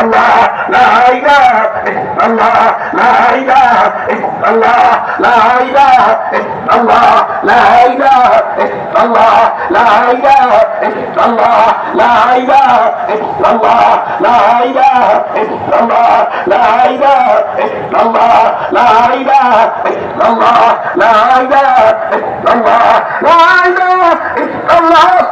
আল্লাহ লাইলা আল্লাহ লাইলা আল্লাহ লাইলা আল্লাহ লাইলা আল্লাহ লাইলা আল্লাহ লাইলা আল্লাহ লাইলা আল্লাহ লাইলা আল্লাহ লাইলা আল্লাহ লাইলা আল্লাহ লাইলা আল্লাহ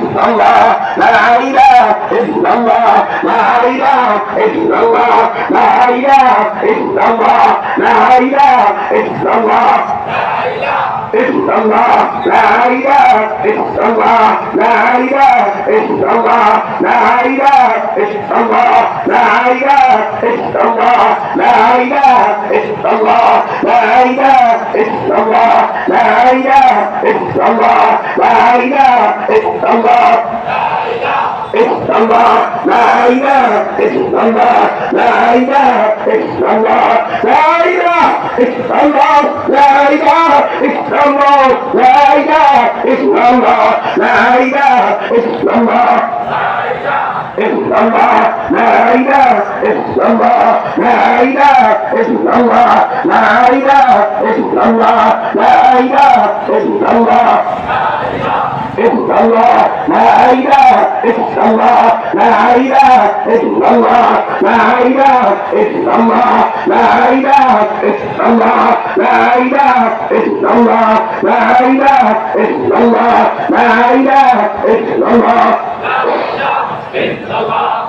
illallah, la ilaha illallah, la ilaha illallah, la ilaha illallah, la ilaha illallah. إلا الله لا إله illallah la ilaha illallah la ilaha illallah إلا الله لا إله إلا الله لا إله إلا الله لا إله إلا الله لا إله إلا الله لا إله إلا الله لا إله إلا الله إلا الله لا إله إلا الله لا إله إلا الله لا إله إلا الله لا إله إلا الله لا إله إلا الله لا إله إلا الله إلا الله لا إله إلا الله لا إله إلا الله لا إله إلا الله لا إله إلا الله إلا الله لا إله إلا الله لا إله إلا الله